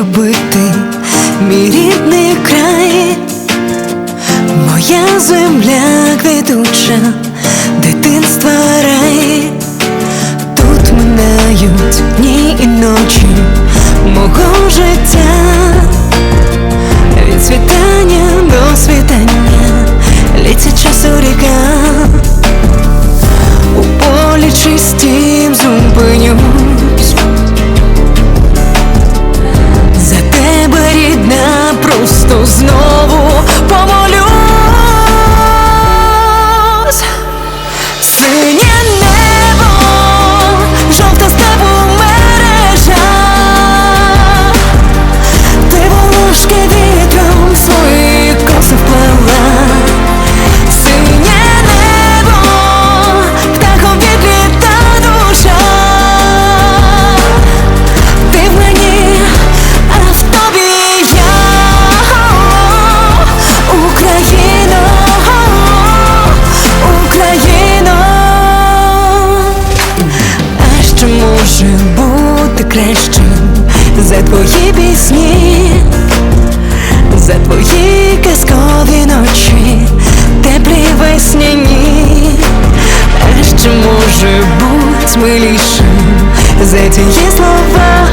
любити, мій рідний край, моя земля квітуча, дитинства рай, тут минають дні і ночі мого життя, від світання до світання, літять часу ріка. У полі чистім знову бути за твої пісні? За твої казкові ночі, теплі весняні, а що може бути милішим за ті слова,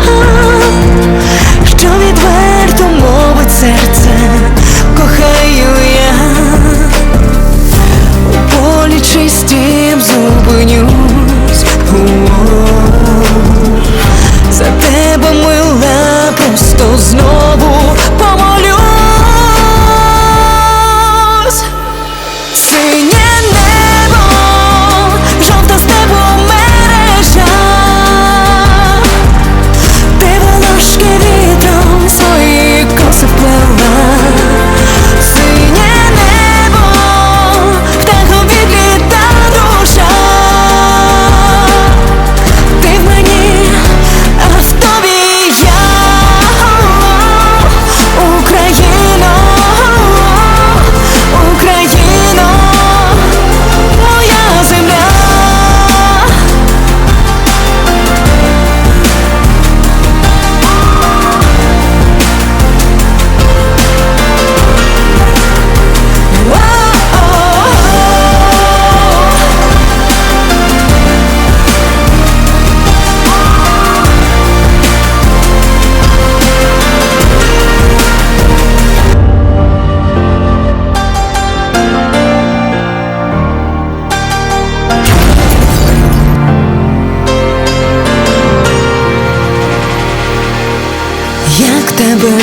Як тебе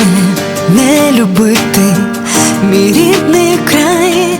не любити, мій рідний край,